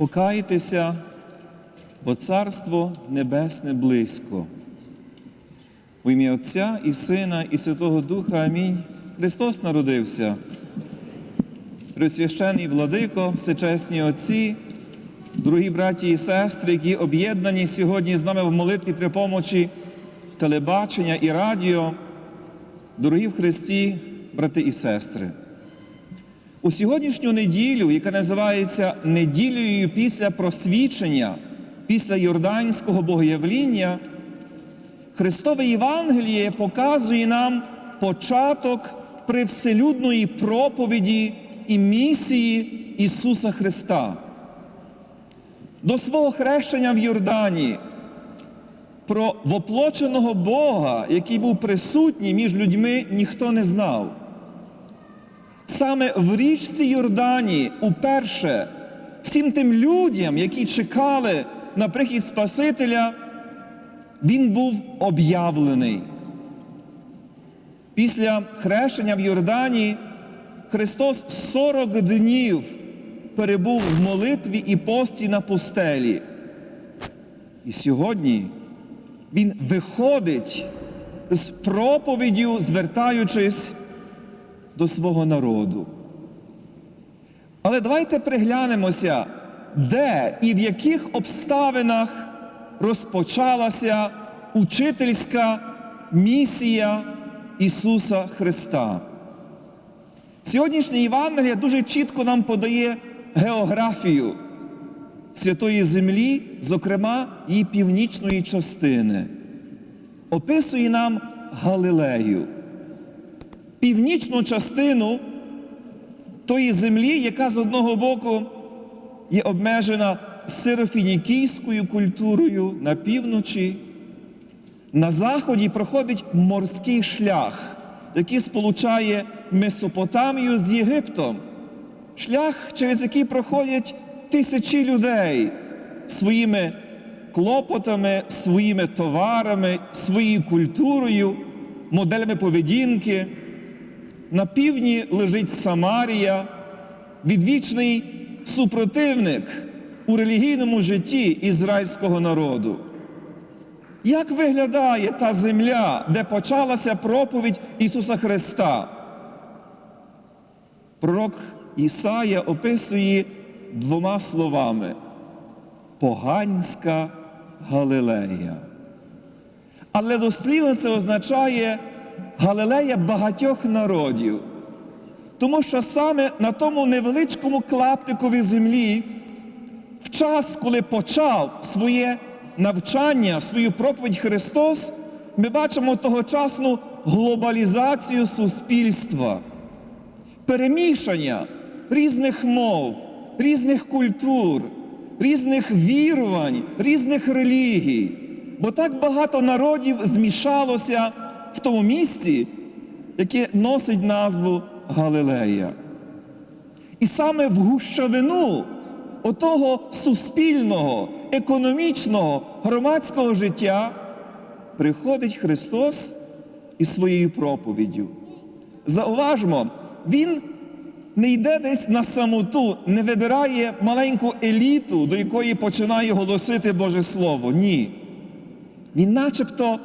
Покайтеся, бо Царство Небесне близько. В ім'я Отця і Сина, і Святого Духа. Амінь. Христос народився. Пресвящений владико, всечесні отці, дорогі браті і сестри, які об'єднані сьогодні з нами в молитві при помочі телебачення і радіо, дорогі в Христі, брати і сестри. У сьогоднішню неділю, яка називається неділею після просвічення, після Йорданського богоявління, Христове Євангеліє показує нам початок привселюдної проповіді і місії Ісуса Христа. До свого хрещення в Йордані про воплоченого Бога, який був присутній між людьми, ніхто не знав. Саме в річці Йордані уперше всім тим людям, які чекали на прихід Спасителя, він був об'явлений. Після хрещення в Йордані Христос 40 днів перебув в молитві і пості на пустелі. І сьогодні Він виходить з проповіддю, звертаючись до свого народу. Але давайте приглянемося, де і в яких обставинах розпочалася учительська місія Ісуса Христа. Сьогоднішнє Євангеліє дуже чітко нам подає географію Святої Землі, зокрема її північної частини. Описує нам Галилею, північну частину тої землі, яка з одного боку є обмежена сирофінікійською культурою на півночі. На заході проходить морський шлях, який сполучає Месопотамію з Єгиптом. Шлях, через який проходять тисячі людей своїми клопотами, своїми товарами, своєю культурою, моделями поведінки. На півдні лежить Самарія, відвічний супротивник у релігійному житті ізраїльського народу. Як виглядає та земля, де почалася проповідь Ісуса Христа? Пророк Ісая описує двома словами: поганська Галилея. Але дослівно це означає Галилея багатьох народів. Тому що саме на тому невеличкому клаптикові землі, в час, коли почав своє навчання, свою проповідь Христос, ми бачимо тогочасну глобалізацію суспільства, перемішання різних мов, різних культур, різних вірувань, різних релігій. Бо так багато народів змішалося в тому місці, яке носить назву Галилея. І саме в гущавину отого суспільного, економічного, громадського життя приходить Христос із своєю проповіддю. Зауважмо, Він не йде десь на самоту, не вибирає маленьку еліту, до якої починає голосити Боже Слово. Ні. Він начебто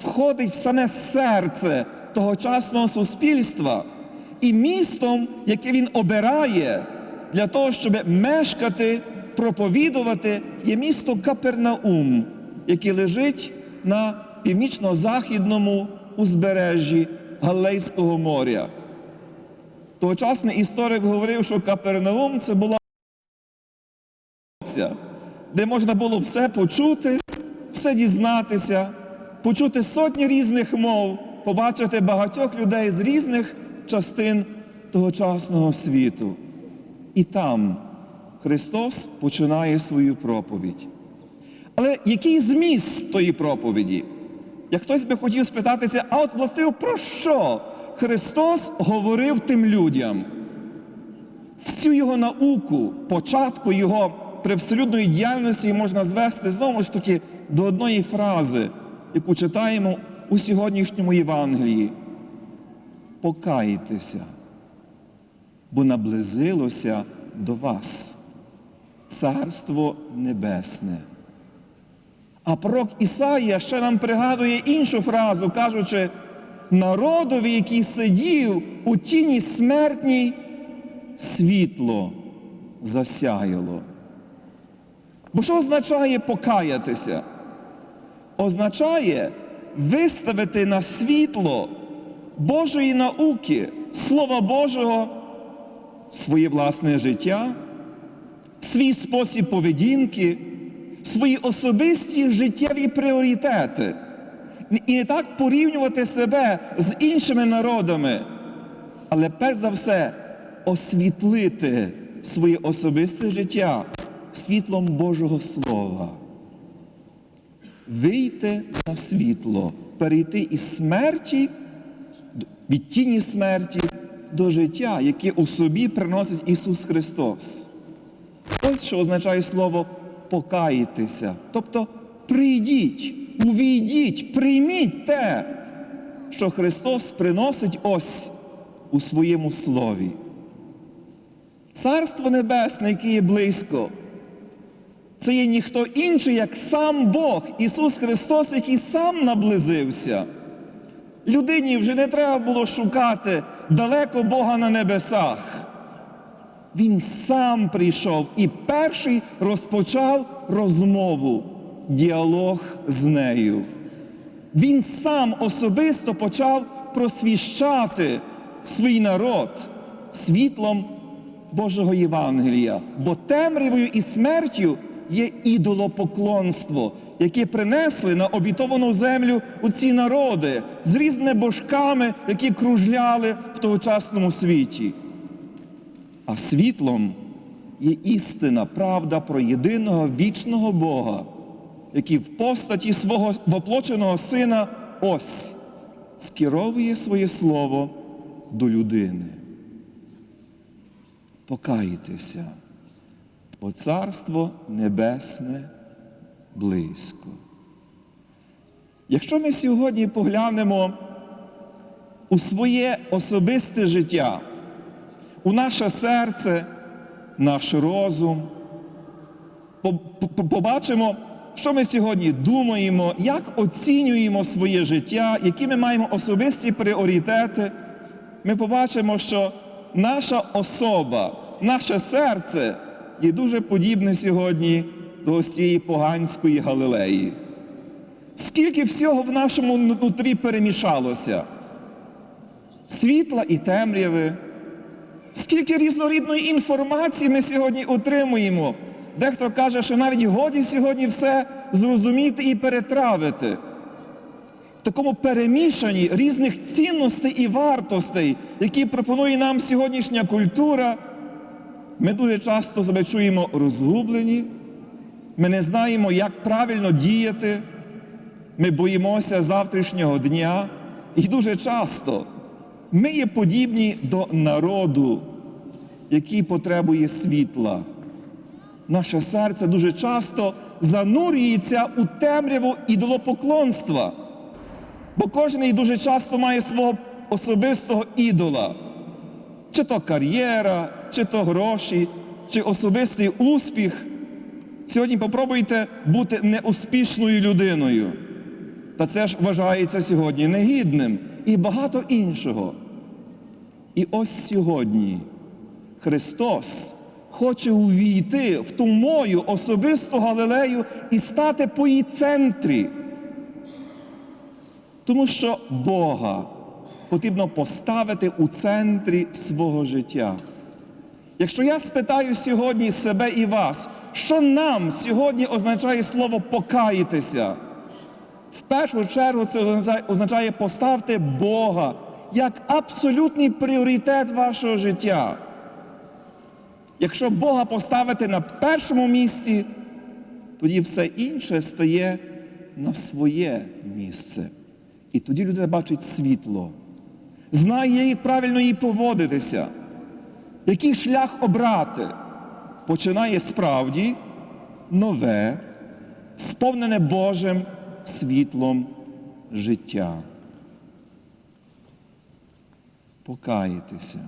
входить в саме серце тогочасного суспільства і містом, яке він обирає для того, щоб мешкати, проповідувати, є місто Капернаум, яке лежить на північно-західному узбережжі Галилейського моря. Тогочасний історик говорив, що Капернаум це була де можна було все почути, все дізнатися, почути сотні різних мов, побачити багатьох людей з різних частин тогочасного світу. І там Христос починає свою проповідь. Але який зміст тої проповіді? Як хтось би хотів спитатися, а от властиво про що Христос говорив тим людям? Всю його науку, початку його привселюдної діяльності можна звести знову ж таки до одної фрази, яку читаємо у сьогоднішньому Євангелії. Покайтеся, бо наблизилося до вас Царство Небесне. А пророк Ісаїя ще нам пригадує іншу фразу, кажучи, народові, який сидів у тіні смертній, світло засяяло. Бо що означає покаятися? Означає виставити на світло Божої науки, Слова Божого, своє власне життя, свій спосіб поведінки, свої особисті життєві пріоритети. І не так порівнювати себе з іншими народами, але перш за все освітлити своє особисте життя світлом Божого Слова. Вийти на світло, перейти із смерті, від тіні смерті до життя, яке у собі приносить Ісус Христос. Ось що означає слово покаїтися. Тобто прийдіть, увійдіть, прийміть те, що Христос приносить ось у своєму слові. Царство Небесне, яке є близько, це є ніхто інший, як сам Бог, Ісус Христос, який сам наблизився. Людині вже не треба було шукати далеко Бога на небесах. Він сам прийшов і перший розпочав розмову, діалог з нею. Він сам особисто почав просвіщати свій народ світлом Божого Євангелія, бо темрявою і смертю є ідолопоклонство, яке принесли на обітовану землю у ці народи з різними божками, які кружляли в тогочасному світі. А світлом є істина, правда про єдиного вічного Бога, який в постаті свого воплоченого сина ось скеровує своє слово до людини. Покайтеся, бо Царство Небесне близько. Якщо ми сьогодні поглянемо у своє особисте життя, у наше серце, наш розум, побачимо, що ми сьогодні думаємо, як оцінюємо своє життя, які ми маємо особисті пріоритети, ми побачимо, що наша особа, наше серце є дуже подібне сьогодні до ось цієї поганської Галилеї. Скільки всього в нашому нутрі перемішалося? Світла і темряви. Скільки різнорідної інформації ми сьогодні отримуємо. Дехто каже, що навіть годі сьогодні все зрозуміти і перетравити. В такому перемішанні різних цінностей і вартостей, які пропонує нам сьогоднішня культура, ми дуже часто себе чуємо розгублені, ми не знаємо, як правильно діяти, ми боїмося завтрашнього дня. І дуже часто ми є подібні до народу, який потребує світла. Наше серце дуже часто занурюється у темряву ідолопоклонства, бо кожен дуже часто має свого особистого ідола, чи то кар'єра, чи то гроші, чи особистий успіх. Сьогодні попробуйте бути неуспішною людиною. Та це ж вважається сьогодні негідним і багато іншого. І ось сьогодні Христос хоче увійти в ту мою особисту Галилею і стати по її центрі. Тому що Бога потрібно поставити у центрі свого життя. Якщо я спитаю сьогодні себе і вас, що нам сьогодні означає слово покаятися? В першу чергу це означає поставити Бога як абсолютний пріоритет вашого життя. Якщо Бога поставити на першому місці, тоді все інше стає на своє місце. І тоді людина бачить світло, знає, як правильно їй поводитися, який шлях обрати, починає справді нове, сповнене Божим світлом життя. Покаєтеся,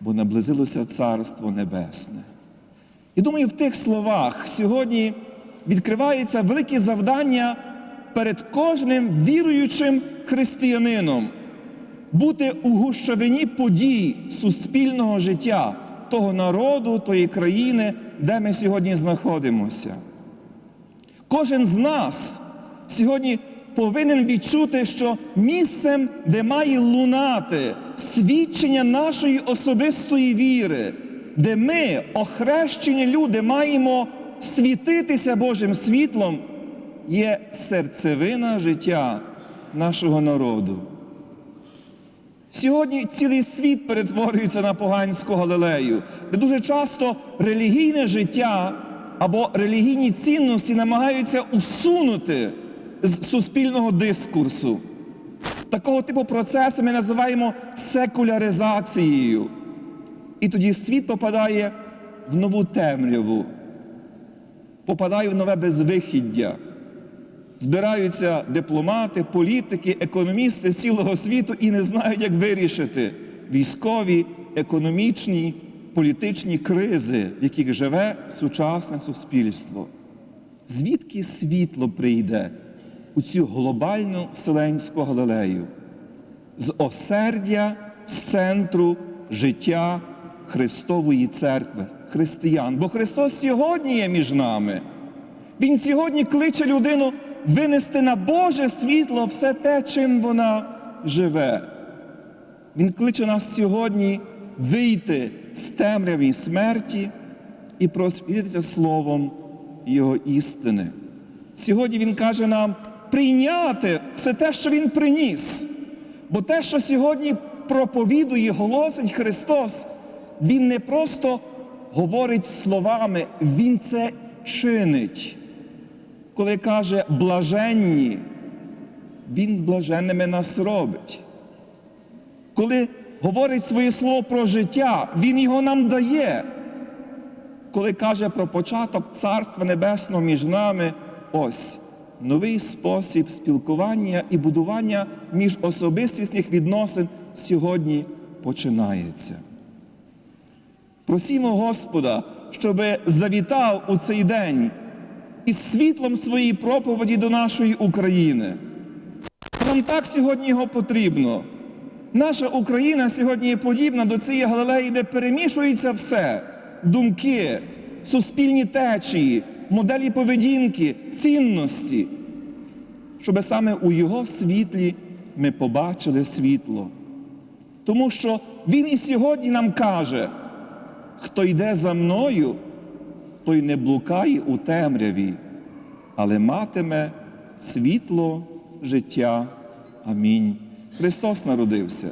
бо наблизилося Царство Небесне. І думаю, в тих словах сьогодні відкривається велике завдання перед кожним віруючим християнином бути у гущавині подій суспільного життя того народу, тої країни, де ми сьогодні знаходимося. Кожен з нас сьогодні повинен відчути, що місцем, де має лунати свідчення нашої особистої віри, де ми, охрещені люди, маємо світитися Божим світлом, є серцевина життя нашого народу. Сьогодні цілий світ перетворюється на поганську галилею, де дуже часто релігійне життя або релігійні цінності намагаються усунути з суспільного дискурсу. Такого типу процеси ми називаємо секуляризацією. І тоді світ попадає в нову темряву, попадає в нове безвихіддя. Збираються дипломати, політики, економісти з цілого світу і не знають, як вирішити військові, економічні, політичні кризи, в яких живе сучасне суспільство. Звідки світло прийде у цю глобальну вселенську галилею? З осердя, з центру життя Христової церкви, християн. Бо Христос сьогодні є між нами. Він сьогодні кличе людину винести на Боже світло все те, чим вона живе. Він кличе нас сьогодні вийти з темряві смерті і просвітитися словом Його істини. Сьогодні Він каже нам прийняти все те, що Він приніс. Бо те, що сьогодні проповідує, голосить Христос, Він не просто говорить словами, Він це чинить коли каже блаженні, Він блаженними нас робить. Коли говорить своє слово про життя, Він його нам дає. Коли каже про початок Царства Небесного між нами, ось новий спосіб спілкування і будування між особистісних відносин сьогодні починається. Просімо Господа, щоб завітав у цей день із світлом своєї проповіді до нашої України. Нам так сьогодні його потрібно. Наша Україна сьогодні є подібна до цієї галилеї, де перемішується все: думки, суспільні течії, моделі поведінки, цінності, щоб саме у його світлі ми побачили світло. Тому що Він і сьогодні нам каже, хто йде за мною, той не блукає у темряві, але матиме світло життя. Амінь. Христос народився.